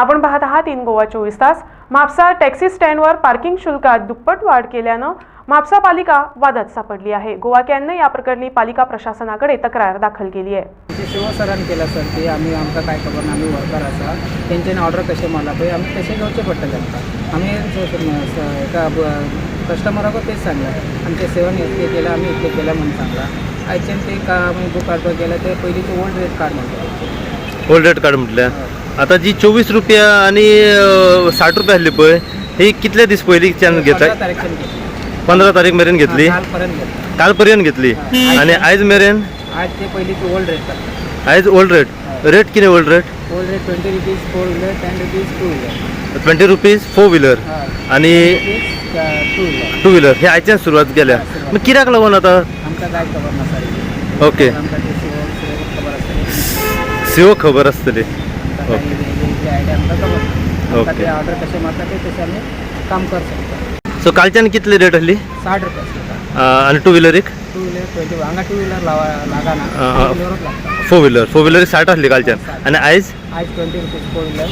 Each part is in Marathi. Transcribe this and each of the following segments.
आपण पाहत आहात इन गोवा चोवीस तास. म्हापसा टॅक्सी स्टँडवर पार्किंग शुल्कात दुप्पट वाढ केल्यानं म्हापसा पालिका वादात सापडली आहे. गोवा कॅननं या प्रकरणी पालिका प्रशासनाकडे तक्रार दाखल केली आहे. ते शिव सरान केला सर ते आम्ही आमकां काय खबर ना आम्ही वर्कर आसा तेंच्यानी ऑर्डर कशें मारला पळय आमी तशें घेवचें पडटलें आमकां आमी स- स- स- एका कस्टमराकूच तेच सांगला. आमचे सेवन इतके केला आमी इतके केला म्हणून सांगला. आयच्यान ते का आमी बूक काडपाक गेले ते पयलींचे ओल्ड रेट कार्ड म्हणटा ओल्ड रेट कार्ड म्हटल्यार आता जी चोवीस रुपया आणि साठ रुपया आसली पळय ही कितले दीस घेताय? तारीखच्यान घेतली. पंदरा तारीख मेरेन घेतली? काल पर्यंत घेतली. आणि आयज मेरेन? आज ते पयलींचे ओल्ड रेट कार्ड आयज ओल्ड रेट रेट कितें old rate old rate twenty rupees four wheeler आणि टू व्हिलर व्हिलर हे आयच्यान सुरवात केल्या मग कित्याक लागून आता? ओके. सीओ खबर आसतली काही वेगळी आयडिया आमकां खबर ना. आमकां ओके. ते ऑर्डर कशें मारता ते तशें आमी काम कर शकता सो कालच्यान कितली रेट आसली साठ रुपया आणि टू व्हिलरीक टू व्हिलर ट्वेंटी हांगा टू व्हिलर लावा लागाना आ, आ. टू व्हिलरूच लागता फोर व्हिलर फोर व्हिलरीक साठ. आसली कालच्यान आणि आयज आयज twenty rupees four wheeler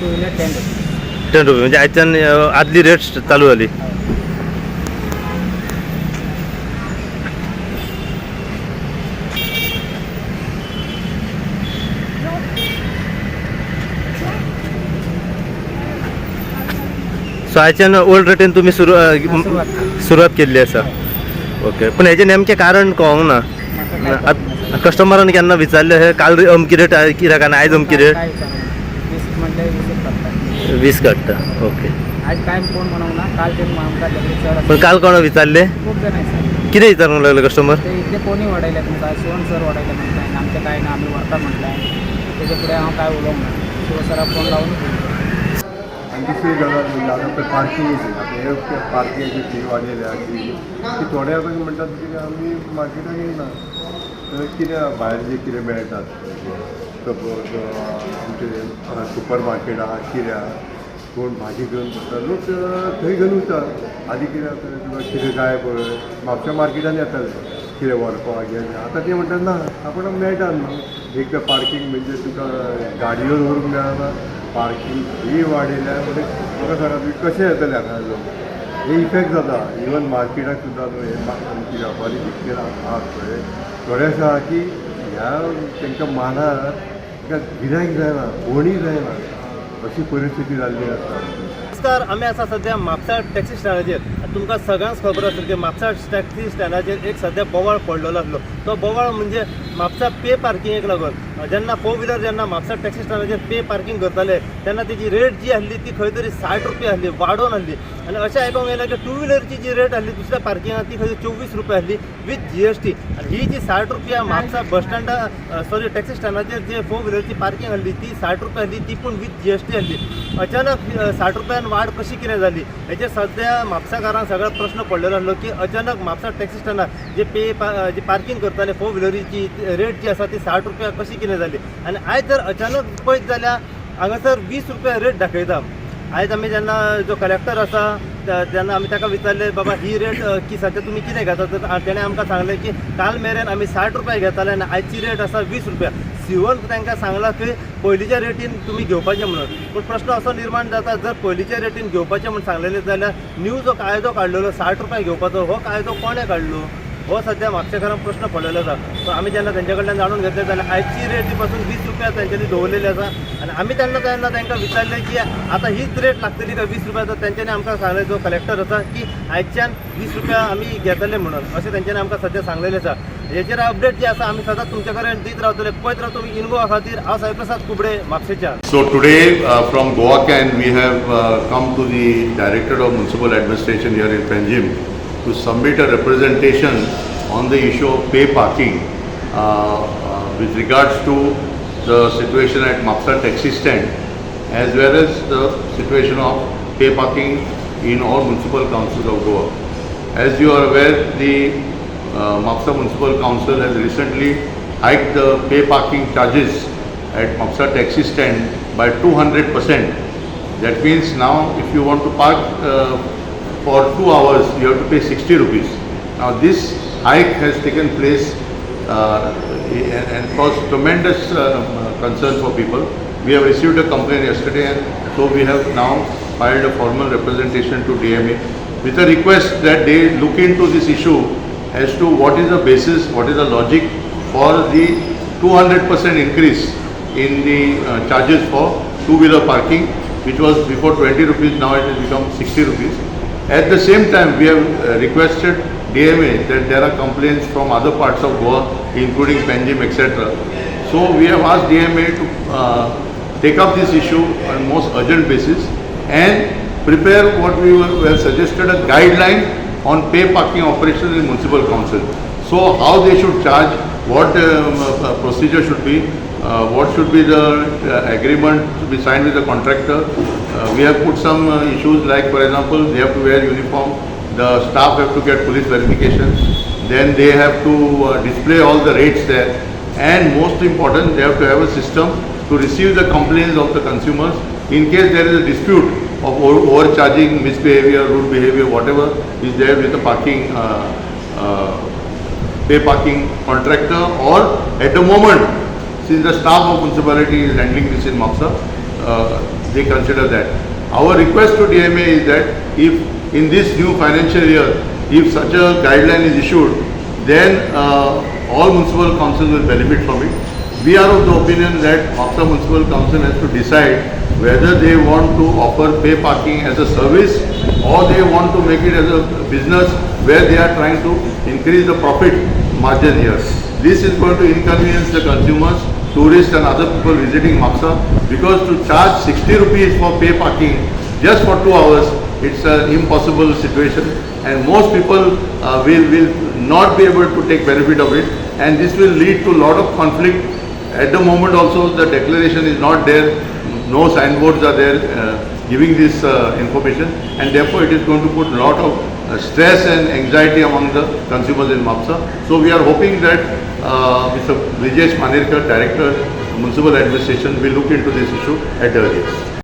two wheeler ten rupees ten रुपये म्हणजे आयच्यान आदली रेट चालू जाली सो आयच्यान ओल्ड रेटीन तुमी सुरू सुरवात. केल्ली आसा ओके पूण हेजें नेमकें कारण कळोंक ना आत- कस्टमरान केन्ना विचारलें हे काल अमकी रेट आहे कित्याक आनी आयज अमकी रेट विचारना. वीस काडटा ओके आज काय कोण म्हणूंक ना काल ते आमकां लगेच चड पण काल कोणा विचारले? खूप जण आसा कितें विचारूंक लागले कस्टमर ते कोणी वाडयले तुमकां शिवण सर वाडयले आमचें काय ना आमी व्हरता म्हटल्यार तेजे फुडें हांव काय उलोवंक ना शिव सराक फोन लावन आणि दुसरी गजाल म्हणजे आता पळय पार्किंगची आता हे पळय फी वाडयल्या की ती थोड्या आता म्हणटात की आमी मार्केटाक येयना तर कितें भायर जे कितें मेळटात सपोज आमचे सुपर मार्केट आहा किऱ्या. कोण भाजी घेवन वता लोक थंय घेवन वता आदी कितें जाता तुका कितें जाय पळय म्हापशा मार्केटान येतात. कितें व्हरपाक घेवन आतां ते म्हणटात ना आपण मेळटा न्हू एक पार्किंग म्हणजे तुका गाडयो दवरूंक मेळना पार्किंग फी वाडिल्या म्हणजे म्हाका सांगा तुम्ही कशें येतले हांगा लोक. हे इफेक्ट जाता इवन मार्केटाक सुद्दां न्हू हे आमची व्यापारी जितके आहात पळय थोडे आसा की ह्या तांकां मानार तांकां गिरायक जायना कोणी जायना अशी परिस्थिती जाल्ली आसा नमस्कार आम्ही आसा सध्या म्हापसा टॅक्सी स्टँडाचेर तुमकां सगळ्यांक खबर आसा की म्हापसा टॅक्सी स्टँडाचेर एक सध्या बोवाळ पडलेलो आसलो तो बोवाळ म्हणजे म्हापसा पे पार्किंगेक लागून. जेन्ना फोर व्हिलर जेन्ना म्हापसा टॅक्सी स्टँडाचेर पे पार्किंग करताले तेन्ना तेजी रेट जी आसली ती खंय तरी साठ रुपया आसली वाडोवन आसली आनी अशें आयकूंक गेल्या की टू व्हिलरची जी रेट आसली दुसऱ्या पार्किंगाक ती खंय तरी चोवीस रुपया आसली विथ जी एस टी आनी ही जी साठ रुपया म्हापसा बस स्टँडा सॉरी टॅक्सी स्टँडाचेर जे फोर व्हिलरची पार्किंग आसली ती साठ रुपया आसली ती पूण विथ जी एस टी आसली अचानक साठ रुपयान वाड कशी कितें जाली हेचेर सध्या म्हापसाकारांक सगळो प्रश्न पडलेलो आसलो की अचानक म्हापसा टॅक्सी स्टँडार जे पे पा- जे पार्किंग करताले फोर व्हिलरीची रेट जी आसा ती साठ रुपया कशी कितें जाली आनी आयज जर अचानक पळयत जाल्यार हांगासर वीस रुपया रेट दाखयता आयज आमी जेन्ना जो कलेक्टर आसा जेन्ना आमी ताका विचारले बाबा ही रेट की सध्या तुमी कितें घेता? तर तेणें आमकां सांगलें की काल मेरेन आमी साठ रुपया घेताले आनी आयची रेट आसा वीस रुपया. सिवन तांकां सांगलां की पयलींच्या रेटीन तुमी घेवपाचें म्हणून. पूण प्रश्न असो निर्माण जाता जर पयलींच्या रेटीन घेवपाचें म्हणून सांगलेलें जाल्यार न्यू जो कायदो काडलेलो साठ रुपया घेवपाचो हो कायदो कोणें काडलो हो सध्या म्हापशेकारांक प्रश्न पडलेलो आसा सो आमी जेन्ना तेंच्या कडल्यान जाणून घेतले जाल्यार आयची रेटी पासून वीस रुपया त्यांच्यानी दवरलेली आसा आनी आमी तेन्ना त्यांना तांकां विचारलें की आतां हीच रेट लागतली काय वीस रुपयाचा तर आमकां सांगलें जो कलेक्टर आसा की आयच्यान वीस रुपया आमी घेतले म्हणून. अशें तेंच्यांनी आमकां सध्या सांगलेलें आसा हेचेर अपडेट जे आसा आमी सदांच तुमचे कडेन दीत रावतले पळयत राव तुमी इनगोवा खातीर हांव Saiprasad Kubde म्हापशेच्यान so today from Goa can we have come to the director of municipal of Municipal in here to submit a representation on the issue of pay parking uh, uh, with regards to the situation at Mapsa taxi stand as well as the situation of pay parking in all municipal councils of Goa. As you are aware, the uh, Mapsa Municipal Council has recently hiked the pay parking charges at Mapsa taxi stand by 200%. That means now if you want to park uh, for two hours, you have to pay 60 rupees. Now this hike has taken place uh, and, caused tremendous uh, concern for people We have received a complaint yesterday and so we have now filed a formal representation to DMA with a request that they look into this issue as to what is the basis, what is the logic for the 200% increase in the uh, charges for two-wheeler parking, which was before 20 rupees, now it has become 60 rupees. At the same time, we have uh, requested DMA that there are complaints from other parts of Goa, including Panjim, etc. So we have asked DMA to uh, take up this issue on most urgent basis and prepare what we were suggested a guideline on pay parking operations in municipal council. So how they should charge, what um, uh, procedure should be, uh, what should be the uh, agreement to be signed with the contractor. Uh, We have put some uh, issues like, for example, they have to wear uniform, the staff have to get police verification, then they have to uh, display all the rates there, and most important, they have to have a system to receive the complaints of the consumers in case there is a dispute of overcharging, misbehavior, rude behavior, whatever is there with the parking uh, uh, pay parking contractor. Or at the moment, since the staff of municipality is handling this in Mapsa, they consider that. Our request to DMA is that if in this new financial year, if such a guideline is issued, then uh, all municipal councils will benefit from it. We are of the opinion that Mapsa Municipal Council has to decide whether they want to offer pay parking as a service or they want to make it as a business where they are trying to increase the profit margin here. This is going to inconvenience the consumers, tourists and other people visiting Mapsa because to charge 60 rupees for pay parking just for two hours, it's an impossible situation and most people uh, will, will not be able to take benefit of it and this will lead to a lot of conflict. At the moment also the declaration is not there, no signboards are there uh, giving this uh, information and therefore it is going to put a lot of stress and anxiety among the consumers in Mapsa. So we are hoping that uh, Mr. Vijesh Manirkar, Director, Municipal Administration will look into this issue at the earliest.